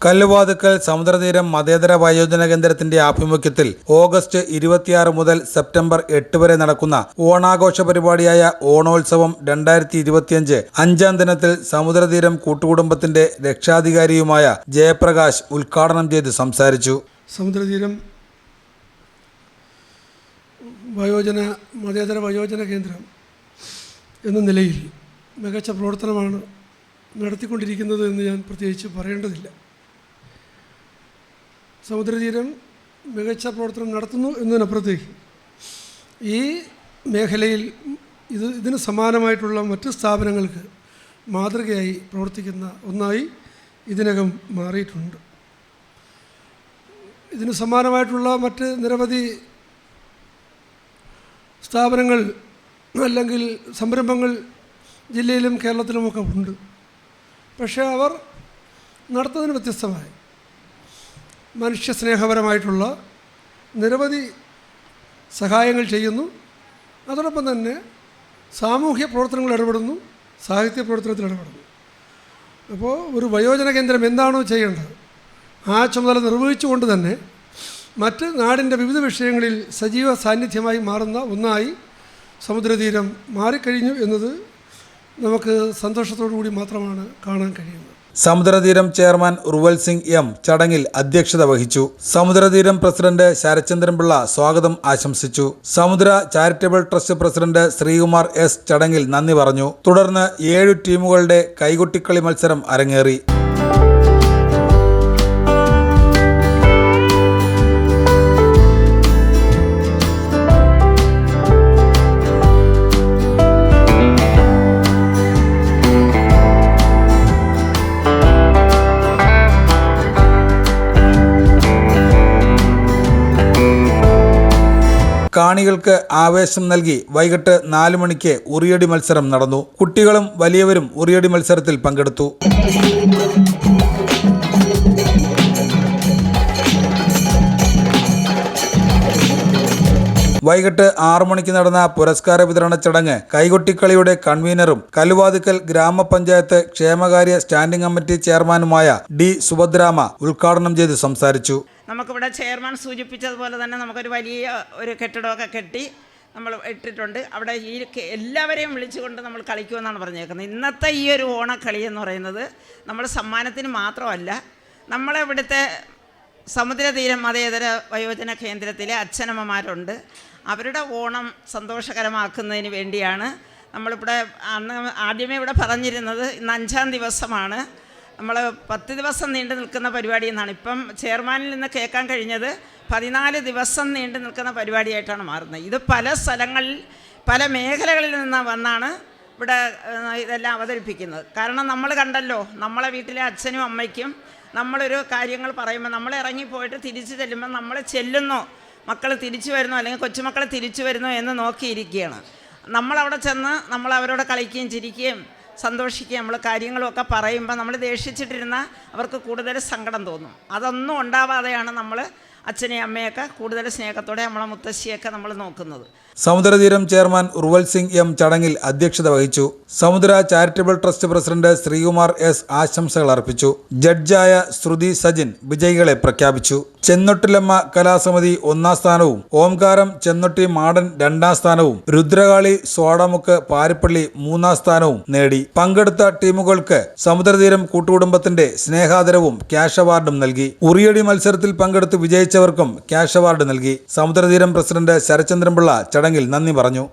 കല്ലുവാതുക്കൽ സമുദ്രതീരം മതേതര വയോജന കേന്ദ്രത്തിന്റെ ആഭിമുഖ്യത്തിൽ ഓഗസ്റ്റ് ഇരുപത്തിയാറ് മുതൽ സെപ്റ്റംബർ എട്ട് വരെ നടക്കുന്ന ഓണാഘോഷ പരിപാടിയായ ഓണോത്സവം രണ്ടായിരത്തി ഇരുപത്തിയഞ്ച് അഞ്ചാം ദിനത്തിൽ സമുദ്രതീരം കൂട്ടുകുടുംബത്തിന്റെ രക്ഷാധികാരിയുമായ ജയപ്രകാശ് ഉദ്ഘാടനം ചെയ്ത് സംസാരിച്ചു. സമുദ്രതീരം വയോജന മതേതര വയോജന കേന്ദ്രം എന്ന നിലയിൽ മികച്ച പ്രവർത്തനമാണ് നടത്തിക്കൊണ്ടിരിക്കുന്നത് എന്ന് ഞാൻ പ്രത്യേകിച്ച് പറയേണ്ടതില്ല. സമുദ്രതീരം മികച്ച പ്രവർത്തനം നടത്തുന്നു എന്നതിനപ്പുറത്തേക്ക് ഈ മേഖലയിൽ ഇത് ഇതിന് സമാനമായിട്ടുള്ള മറ്റ് സ്ഥാപനങ്ങൾക്ക് മാതൃകയായി പ്രവർത്തിക്കുന്ന ഒന്നായി ഇതിനകം മാറിയിട്ടുണ്ട്. ഇതിന് സമാനമായിട്ടുള്ള മറ്റ് നിരവധി സ്ഥാപനങ്ങൾ അല്ലെങ്കിൽ സംരംഭങ്ങൾ ജില്ലയിലും കേരളത്തിലുമൊക്കെ ഉണ്ട്. പക്ഷേ അവർ നടത്തുന്നതിന് വ്യത്യസ്തമായി. മനുഷ്യസ്നേഹപരമായിട്ടുള്ള നിരവധി സഹായങ്ങൾ ചെയ്യുന്നു. അതോടൊപ്പം തന്നെ സാമൂഹ്യ പ്രവർത്തനങ്ങൾ ഇടപെടുന്നു. സാഹിത്യ പ്രവർത്തനത്തിൽ ഇടപെടുന്നു. അപ്പോൾ ഒരു വയോജന കേന്ദ്രം എന്താണോ ചെയ്യേണ്ടത്? ആ ചുമതല നിർവഹിച്ചുകൊണ്ട് തന്നെ മറ്റ് നാടിന്റെ വിവിധ വിഷയങ്ങളിൽ സജീവ സാന്നിധ്യമായി മാറുന്ന ഒന്നായി സമുദ്രതീരം മാറിക്കഴിഞ്ഞു എന്നത് നമുക്ക് സന്തോഷത്തോടു കൂടി മാത്രമാണ് കാണാൻ കഴിയുന്നത്. സമുദ്രതീരം ചെയർമാൻ ഉർവൽ സിംഗ് എം ചടങ്ങിൽ അധ്യക്ഷത വഹിച്ചു. സമുദ്രതീരം പ്രസിഡന്റ് ശരചന്ദ്രൻപിള്ള സ്വാഗതം ആശംസിച്ചു. Samudra charitable trust president Sreekumar S ചടങ്ങിൽ നന്ദി പറഞ്ഞു. തുടർന്ന് ഏഴു ടീമുകളുടെ കൈകൊട്ടിക്കളി മത്സരം അരങ്ങേറി. കാണികൾക്ക് ആവേശം നൽകി വൈകിട്ട് നാലു മണിക്ക് ഉറിയടി മത്സരം നടന്നു. കുട്ടികളും വലിയവരും ഉറിയടി മത്സരത്തിൽ പങ്കെടുത്തു. വൈകിട്ട് ആറു മണിക്ക് നടന്ന പുരസ്കാര വിതരണ ചടങ്ങ് കൈകൊട്ടിക്കളിയുടെ കൺവീനറും കലുവാതുക്കൽ ഗ്രാമപഞ്ചായത്ത് ക്ഷേമകാര്യ സ്റ്റാൻഡിംഗ് കമ്മിറ്റി ചെയർമാനുമായ ഡി സുഭദ്രാമ ഉദ്ഘാടനം ചെയ്ത് സംസാരിച്ചു. നമുക്കിവിടെ ചെയർമാൻ സൂചിപ്പിച്ചതുപോലെ തന്നെ നമുക്കൊരു വലിയ ഒരു കെട്ടിടമൊക്കെ കെട്ടി നമ്മൾ ഇട്ടിട്ടുണ്ട്. അവിടെ ഈ എല്ലാവരെയും വിളിച്ചുകൊണ്ട് നമ്മൾ കളിക്കുമെന്നാണ് പറഞ്ഞേക്കുന്നത്. ഇന്നത്തെ ഈ ഒരു ഓണക്കളി എന്ന് പറയുന്നത് നമ്മൾ സമ്മാനത്തിന് മാത്രമല്ല നമ്മളെ ഇവിടുത്തെ സമുദ്രതീരം മതേതര വയോജന കേന്ദ്രത്തിലെ അച്ഛനമ്മമാരുണ്ട്. അവരുടെ ഓണം സന്തോഷകരമാക്കുന്നതിന് വേണ്ടിയാണ് നമ്മളിവിടെ അന്ന് ആദ്യമേ ഇവിടെ പറഞ്ഞിരുന്നത് ഇന്ന് അഞ്ചാം ദിവസമാണ്. നമ്മൾ പത്ത് ദിവസം നീണ്ടു നിൽക്കുന്ന പരിപാടി എന്നാണ്. ഇപ്പം ചെയർമാനിൽ നിന്ന് കേൾക്കാൻ കഴിഞ്ഞത് പതിനാല് ദിവസം നീണ്ടു നിൽക്കുന്ന പരിപാടിയായിട്ടാണ് മാറുന്നത്. ഇത് പല സ്ഥലങ്ങളിൽ പല മേഖലകളിൽ നിന്ന് വന്നാണ് ഇവിടെ ഇതെല്ലാം അവതരിപ്പിക്കുന്നത്. കാരണം നമ്മൾ കണ്ടല്ലോ നമ്മളെ വീട്ടിലെ അച്ഛനും അമ്മയ്ക്കും നമ്മളൊരു കാര്യങ്ങൾ പറയുമ്പോൾ നമ്മൾ ഇറങ്ങിപ്പോയിട്ട് തിരിച്ചു ചെല്ലുമ്പോൾ നമ്മൾ ചെല്ലുന്നോ. മക്കൾ തിരിച്ചു വരുന്നോ അല്ലെങ്കിൽ കൊച്ചുമക്കളെ തിരിച്ചു വരുന്നോ എന്ന് നോക്കിയിരിക്കുകയാണ്. നമ്മളവിടെ ചെന്ന് നമ്മൾ അവരോട് കളിക്കുകയും ചിരിക്കുകയും സന്തോഷിക്കുകയും നമ്മൾ കാര്യങ്ങളൊക്കെ പറയുമ്പോൾ നമ്മൾ ദേഷിച്ചിട്ടിരുന്ന അവർക്ക് കൂടുതൽ സങ്കടം തോന്നും. അതൊന്നും ഉണ്ടാവാതെയാണ് നമ്മൾ അച്ഛനെയും അമ്മയൊക്കെ കൂടുതൽ സ്നേഹത്തോടെ നമ്മളെ മുത്തശ്ശിയൊക്കെ നമ്മൾ നോക്കുന്നത്. സമുദ്രതീരം ചെയർമാൻ ഉർവൽ സിംഗ് എം ചടങ്ങിൽ അധ്യക്ഷത വഹിച്ചു. Samudra charitable trust president Sreekumar S ആശംസകൾ അർപ്പിച്ചു. ജഡ്ജായ ശ്രുതി സജിൻ വിജയികളെ പ്രഖ്യാപിച്ചു. ചെന്നൊട്ടിലമ്മ കലാസമിതി ഒന്നാം സ്ഥാനവും ഓംകാരം ചെന്നൊട്ടി മാടൻ രണ്ടാം സ്ഥാനവും രുദ്രകാളി സോടമുക്ക് പാരിപ്പള്ളി മൂന്നാം സ്ഥാനവും നേടി. പങ്കെടുത്ത ടീമുകൾക്ക് സമുദ്രതീരം കൂട്ടുകുടുംബത്തിന്റെ സ്നേഹാദരവും ക്യാഷ് അവാർഡും നൽകി. ഉറിയടി മത്സരത്തിൽ പങ്കെടുത്ത് വിജയിച്ചവർക്കും ക്യാഷ് അവാർഡ് നൽകി. സമുദ്രതീരം പ്രസിഡന്റ് ശരചന്ദ്രൻപിള്ള ചടങ്ങിൽ നന്ദി പറഞ്ഞു.